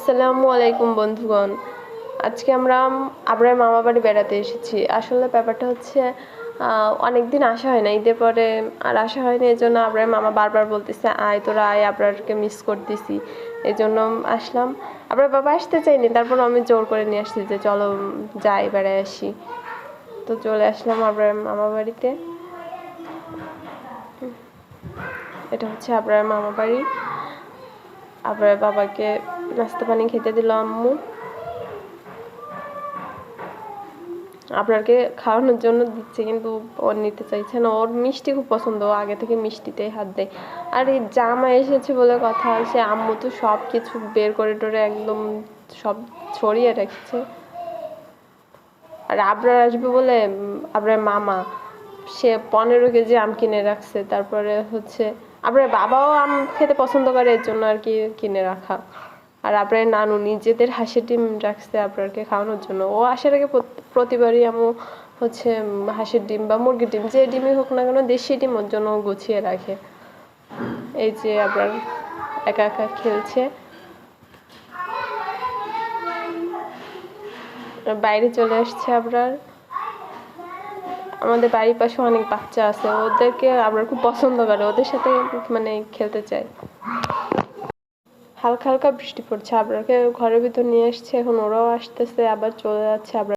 আসসালামু আলাইকুম বন্ধুগণ। আজকে আমরা আবরার মামা বাড়ি বেড়াতে এসেছি। আসলে ব্যাপারটা হচ্ছে অনেক দিন আসা হয় না ঈদের পরে আর আসা হয়নি এই জন্য আবরার মামা বারবার বলতেছে, আয়, তোরা আয়, আবরারকে মিস করতেছি। এই জন্য আসলাম। আবরার বাবা আসতে চাইনি, তারপর আমি জোর করে নিয়ে আসছি যে, চলো যাই বেড়ায় আসি। তো চলে আসলাম আবরার মামা বাড়িতে। এটা হচ্ছে আবরার মামা বাড়ি। আবার বাবাকে নাস্তা পানি খেতে দিল আম্মু। আপনাকে খাওয়ানোর জন্য দিচ্ছে, কিন্তু ওর নিতে চাইছে না। ওর মিষ্টি খুব পছন্দ আগে থেকে মিষ্টিতেই হাত দেয়। আর এই জামা এসেছে বলে কথা, সে আম্মু তো সব কিছু বের করে টোরে একদম সব ছড়িয়ে রেখেছে। আর আবরার আসবে বলে আবরার মামা, সে পনেরো কেজি আম কিনে রাখছে। তারপরে হচ্ছে আবার বাবাও আম খেতে পছন্দ করে, এর জন্য আর কি কিনে রাখা। আর আপনার নানু নিজেদের হাঁসের ডিম রাখছে আপনাকে খাওয়ানোর জন্য। ও আসার আগে প্রতিবারই আমি হচ্ছে হাঁসের ডিম বা মুরগির ডিম, যে ডিমই হোক না কেন দেশি ডিম ওর জন্য গুছিয়ে রাখে। এই যে আপনার একা একা খেলছে। বাইরে চলে আসছে আপনার। আমাদের বাড়ির পাশে অনেক বাচ্চা আছে, ওদেরকে আমরা খুব পছন্দ করে, ওদের সাথে মানে খেলতে চাই। হালকা হালকা বৃষ্টি পড়ছে। আপনাকে ঘরের ভিতর নিয়ে এসছে এখন ওরাও আসতেছে, আবার চলে যাচ্ছে আবার